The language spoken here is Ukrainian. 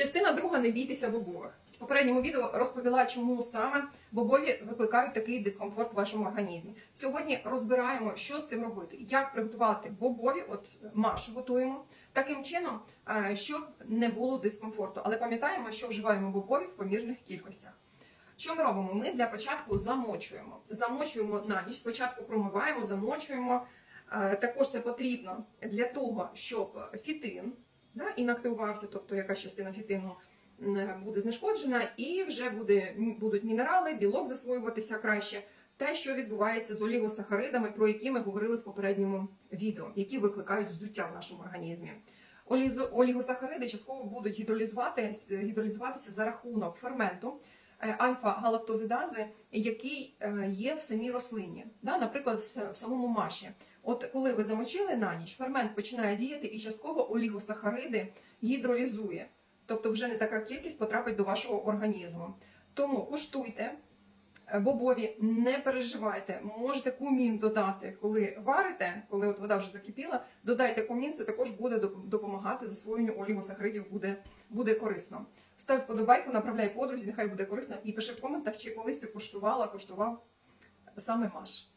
Частина друга не бійтеся бобових. В попередньому відео розповіла, чому саме бобові викликають такий дискомфорт в вашому організмі. Сьогодні розбираємо, що з цим робити, як приготувати бобові, от маш готуємо таким чином, е, щоб не було дискомфорту. Але пам'ятаємо, що вживаємо бобові в помірних кількостях. Що ми робимо? Ми для початку замочуємо. Замочуємо на ніч. Спочатку промиваємо, замочуємо. Е, Також це потрібно для того, щоб фітин да, інактивувався, тобто яка частина фітину буде знешкоджена, і вже буде, будуть мінерали, білок засвоюватися краще. Те, що відбувається з олігосахаридами, про які ми говорили в попередньому відео, які викликають здуття в нашому організмі. Олігосахариди частково будуть гідролізувати, гідролізуватися за рахунок ферменту е, альфа-галактозидази, який е, є в самій рослині, наприклад, в самому маші. От коли ви замочили на ніч, фермент починає діяти і частково олігосахариди гідролізує. Тобто вже не така кількість потрапить до вашого організму. Тому куштуйте. е, Бобові, не переживайте, можете кумін додати, коли варите, коли от вода вже закипіла, додайте кумін, це також буде допомагати засвоєнню олігосахаридів, буде, буде корисно. Став вподобайку, направляй подрузі, нехай буде корисно, і пиши в коментах, чи колись ти куштувала, куштував саме маш.